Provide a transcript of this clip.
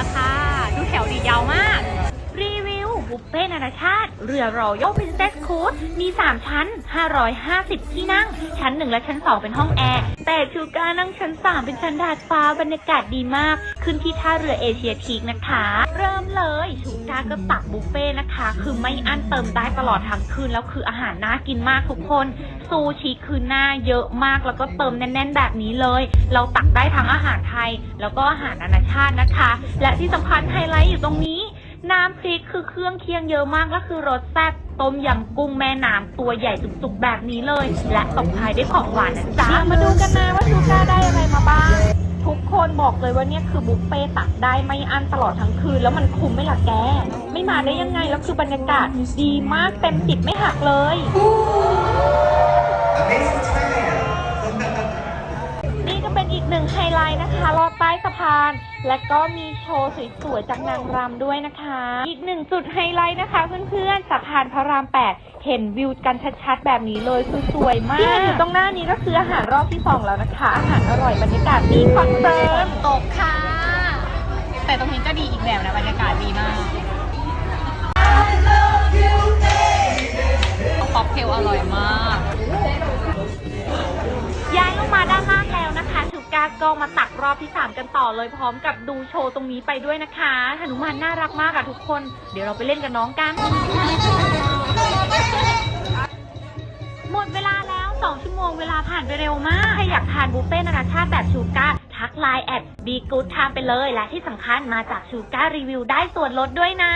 ละค่ะ ดูแถวดียาวมาก รีวิวบุฟเฟ่นานาชาติ เรือรอยัลพรินเซสคูดมี 3 ชั้น 550 ที่นั่ง ชั้น 1 และชั้น 2 เป็นห้องแอร์ แต่ชูการนั่งชั้น 3 เป็นชั้นดาดฟ้าบรรยากาศดีมาก ขึ้นที่ท่าเรือเอเชียทีกนะคะ เริ่มเลยากก็ตักบุฟเฟ่ต์นะคะ คือไม่อั้นเติมได้ตลอดทั้งคืน แล้วคืออาหารน่ากินมากทุกคน ซูชิคือหน้าเยอะมากแล้วก็เติมแน่น ๆ แบบนี้เลย เราตักได้ทั้งอาหารไทย แล้วก็อาหารนานาชาตินะคะ และที่สำคัญไฮไลท์อยู่ตรงนี้ น้ำพริกคือเครื่องเคียงเยอะมากก็คือรสแซ่บต้มยำกุ้งแม่น้ำตัวใหญ่จุกๆแบบนี้เลย และตบท้ายด้วยของหวานนะจ๊ะมาดูกันนะว่า เลยว่าเนี่ยคือบุฟเฟ่ต์ตักได้ไม่อั้นตลอดทั้งคืน แล้วมันคุ้มไหมล่ะแก ไม่มาได้ยังไงแล้วคือบรรยากาศดีมากเต็มสิบไม่หักเลย Amazing Thailand นี่ก็เป็นอีกหนึ่งไฮไลท์นะคะลอดใต้สะพาน และก็มีโชว์สวยๆจากนางรำด้วยนะคะ อีกหนึ่งจุดไฮไลท์นะคะเพื่อนๆสะพานพระราม 8 เห็นวิวกันชัดๆ แบบนี้เลยคือสวยมากที่เห็นอยู่ตรงหน้านี้ก็คืออาหารรอบที่ 2 แล้วนะคะ อาหารอร่อยบรรยากาศดีคอนเฟิร์มต กค่ะ แต่ตรงนี้ก็ดีอีกแบบนะบรรยากาศดีมากค็อกเทลอร่อยมาก ย้ายลงมาด้านล่างแล้วนะคะชูก้าก็มาตักรอบที่ 3 กันต่อเลยพร้อมกับดูโชว์ตรงนี้ไปด้วยนะคะหนุมานน่ารักมากอะทุกคน เดี๋ยวเราไปเล่นกับน้องกัน ผ่านไปเร็วมาก ใครอยากทานบุฟเฟ่ต์นานาชาติแบบชูการ์ทักไลน์แอดบีกูดทามไปเลย และที่สำคัญมาจากชูการ์รีวิวได้ส่วนลดด้วยนะ